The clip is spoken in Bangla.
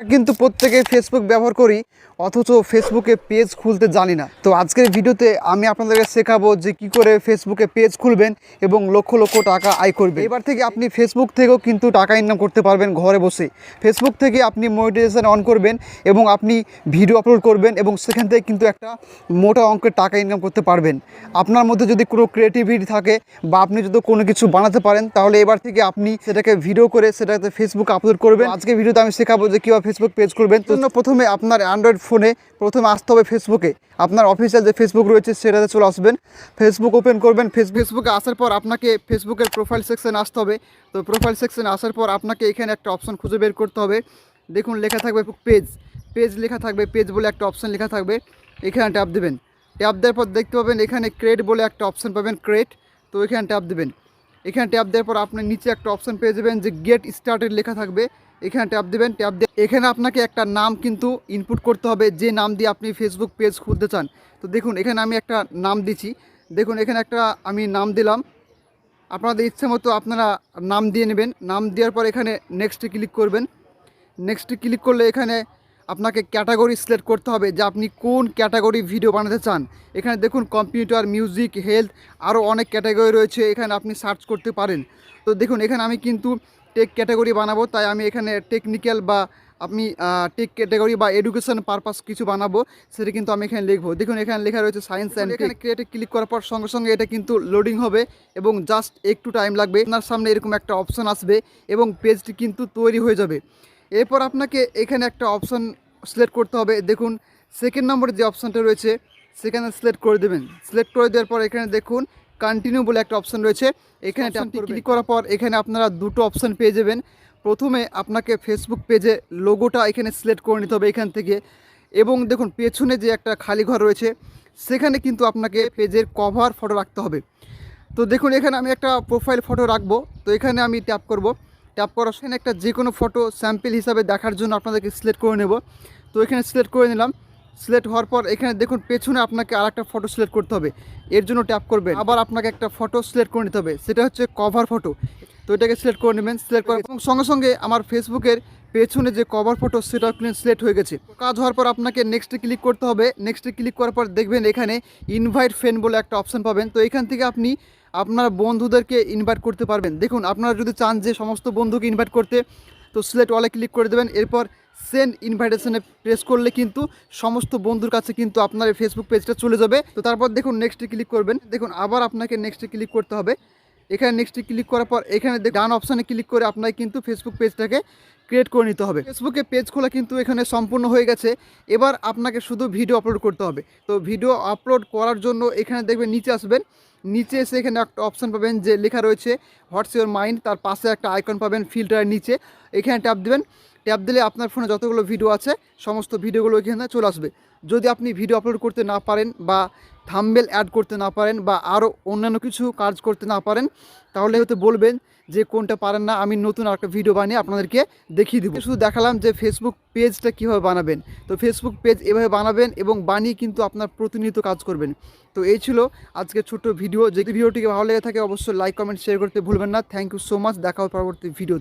কিন্তু প্রত্যেকে ফেসবুক ব্যবহার করি, অথচ ফেসবুকে পেজ খুলতে জানি না। তো আজকের ভিডিওতে আমি আপনাদেরকে শেখাবো যে কি করে ফেসবুকে পেজ খুলবেন এবং লক্ষ লক্ষ টাকা আয় করবেন। এবার থেকে আপনি ফেসবুক থেকেও কিন্তু টাকা ইনকাম করতে পারবেন ঘরে বসে। ফেসবুক থেকে আপনি মনিটাইজেশন অন করবেন এবং আপনি ভিডিও আপলোড করবেন এবং সেখান থেকে কিন্তু একটা মোটা অঙ্কের টাকা ইনকাম করতে পারবেন। আপনার মধ্যে যদি কোনো ক্রিয়েটিভিটি থাকে বা আপনি যদি কোনো কিছু বানাতে পারেন, তাহলে এবার থেকে আপনি সেটাকে ভিডিও করে সেটাতে ফেসবুকে আপলোড করবেন। আজকে ভিডিওতে আমি শেখাবো যে কীভাবে ফেসবুক পেজ করবেন জন্য প্রথমে আপনার অ্যান্ড্রয়েড ফোনে প্রথমে আসতে হবে ফেসবুকে আপনার অফিসিয়াল যে ফেসবুক রয়েছে সেটাতে চলে আসবেন। ফেসবুক ওপেন করবেন। ফেস ফেসবুকে আসার পর আপনাকে ফেসবুকের প্রোফাইল সেকশনে আসতে হবে। তো প্রোফাইল সেকশনে আসার পর আপনাকে এখানে একটা অপশন খুঁজে বের করতে হবে। দেখুন, লেখা থাকবে পেজ পেজ লেখা থাকবে। পেজ বলে একটা অপশন লেখা থাকবে। এখানে ট্যাপ দেবেন। ট্যাপ দেওয়ার পর দেখতে পাবেন এখানে ক্রেড বলে একটা অপশন পাবেন ক্রেড তো এখানে ট্যাপ দেবেন। এখানে ট্যাপ দেওয়ার পর আপনি নিচে একটা অপশন পেয়ে যাবেন যে গেট স্টার্টেড লেখা থাকবে। এখানে ট্যাপ দেবেন, ট্যাপ দিয়ে এখানে আপনাকে একটা নাম কিন্তু ইনপুট করতে হবে, যে নাম দিয়ে আপনি ফেসবুক পেজ খুলতে চান। তো দেখুন, এখানে আমি একটা নাম দিচ্ছি। দেখুন, এখানে একটা আমি নাম দিলাম। আপনাদের ইচ্ছে মতো আপনারা নাম দিয়ে নেবেন। নাম দেওয়ার পর এখানে নেক্সটে ক্লিক করবেন। নেক্সটে ক্লিক করলে এখানে আপনাকে ক্যাটাগরি সিলেক্ট করতে হবে, যে আপনি কোন ক্যাটাগরি ভিডিও বানাতে চান। এখানে দেখুন কম্পিউটার মিউজিক হেলথ আরও অনেক ক্যাটাগরি রয়েছে। এখানে আপনি সার্চ করতে পারেন। তো দেখুন, এখানে আমি কিন্তু টেক ক্যাটাগরি বানাবো তাই আমি এখানে টেকনিক্যাল বা আপনি টেক ক্যাটাগরি বা এডুকেশন পারপাস কিছু বানাবো সেটা কিন্তু আমি এখানে লিখব। দেখুন এখানে লেখা রয়েছে সায়েন্স অ্যান্ড এখানে ক্রিয়েটে ক্লিক করার পর সঙ্গে সঙ্গে এটা কিন্তু লোডিং হবে এবং জাস্ট একটু টাইম লাগবে। আপনার সামনে এরকম একটা অপশন আসবে এবং পেজটি কিন্তু তৈরি হয়ে যাবে। এরপর আপনাকে এখানে একটা অপশন সিলেক্ট করতে হবে। দেখুন সেকেন্ড নম্বরের যে অপশানটা রয়েছে সেখানে সিলেক্ট করে দেবেন। সিলেক্ট করে দেওয়ার পর এখানে দেখুন কন্টিনিউ বলে একটা অপশন রয়েছে। এখানে ক্লিক করার পর এখানে আপনারা দুটো অপশন পেয়ে যাবেন। প্রথমে আপনাকে ফেসবুক পেজে লোগোটা এখানে সিলেক্ট করে নিতে হবে এখান থেকে। এবং দেখুন পেছনে যে একটা খালি ঘর রয়েছে সেখানে কিন্তু আপনাকে পেজের কভার ফটো রাখতে হবে। তো দেখুন এখানে আমি একটা প্রোফাইল ফটো রাখব। তো এখানে আমি ট্যাপ করব। ট্যাপ করার সময় একটা যে কোনো ফটো স্যাম্পল হিসাবে দেখার জন্য আপনাদেরকে সিলেক্ট করে নেব। তো এখানে সিলেক্ট করে নিলাম। সিলেক্ট হওয়ার পর এখানে দেখুন, পেছনে আপনাকে আর একটা ফটো সিলেক্ট করতে হবে। এর জন্য ট্যাপ করবে আবার আপনাকে একটা ফটো সিলেক্ট করে নিতে হবে। সেটা হচ্ছে কভার ফটো তো এটাকে সিলেক্ট করে নেবেন। সিলেক্ট করার এবং সঙ্গে সঙ্গে আমার ফেসবুকের পেছনে যে কভার ফটো সেটাও ক্লিন সিলেক্ট হয়ে গেছে। কাজ হওয়ার পর আপনাকে নেক্সটে ক্লিক করতে হবে। নেক্সটে ক্লিক করার পর দেখবেন এখানে ইনভাইট ফ্রেন্ড বলে একটা অপশন পাবেন। তো এখান থেকে আপনি আপনার বন্ধুদেরকে ইনভাইট করতে পারবেন। দেখুন, আপনারা যদি চান যে সমস্ত বন্ধুকে ইনভাইট করতে, তো সিলেক্ট ওয়ালে ক্লিক করে দেবেন। এরপর সেন্ড ইনভাইটেশনে প্রেস করলে কিন্তু সমস্ত বন্ধুর কাছে কিন্তু আপনার এই ফেসবুক পেজটা চলে যাবে। তো তারপর দেখুন নেক্সটে ক্লিক করবেন। দেখুন আবার আপনাকে নেক্সটে ক্লিক করতে হবে। এখানে নেক্সটে ক্লিক করার পর এখানে ডান অপশানে ক্লিক করে আপনাকে কিন্তু ফেসবুক পেজটাকে ক্রিয়েট করে নিতে হবে। ফেসবুকে পেজ খোলা কিন্তু এখানে সম্পূর্ণ হয়ে গেছে। এবার আপনাকে শুধু ভিডিও আপলোড করতে হবে। তো ভিডিও আপলোড করার জন্য এখানে দেখবেন নিচে আসবেন। নিচে এসে এখানে একটা অপশান পাবেন যে লেখা রয়েছে হোয়াটস ইউর মাইন্ড তার পাশে একটা আইকন পাবেন ফিল্টারের নিচে। এখানে ট্যাপ দেবেন। ট্যাপ দিলে আপনার ফোনে যতগুলো ভিডিও আছে, সমস্ত ভিডিওগুলো এখানে চলে আসবে। যদি আপনি ভিডিও আপলোড করতে না পারেন বা থাম্বেল অ্যাড করতে না পারেন বা আরও অন্যান্য কিছু কাজ করতে না পারেন, তাহলে হয়তো বলবেন যে কোনটা পারেন না, আমি নতুন একটা ভিডিও বানিয়ে আপনাদেরকে দেখিয়ে দেবো। শুধু দেখালাম যে ফেসবুক পেজটা কীভাবে বানাবেন। তো ফেসবুক পেজ এভাবে বানাবেন এবং বানিয়ে কিন্তু আপনার প্রতিনিয়ত কাজ করবেন। তো এই ছিল আজকে ছোট্ট ভিডিও যদি ভিডিওটিকে ভালো লেগে থাকে, অবশ্যই লাইক কমেন্ট শেয়ার করতে ভুলবেন না। থ্যাংক ইউ সো মাচ দেখা হবে পরবর্তী ভিডিও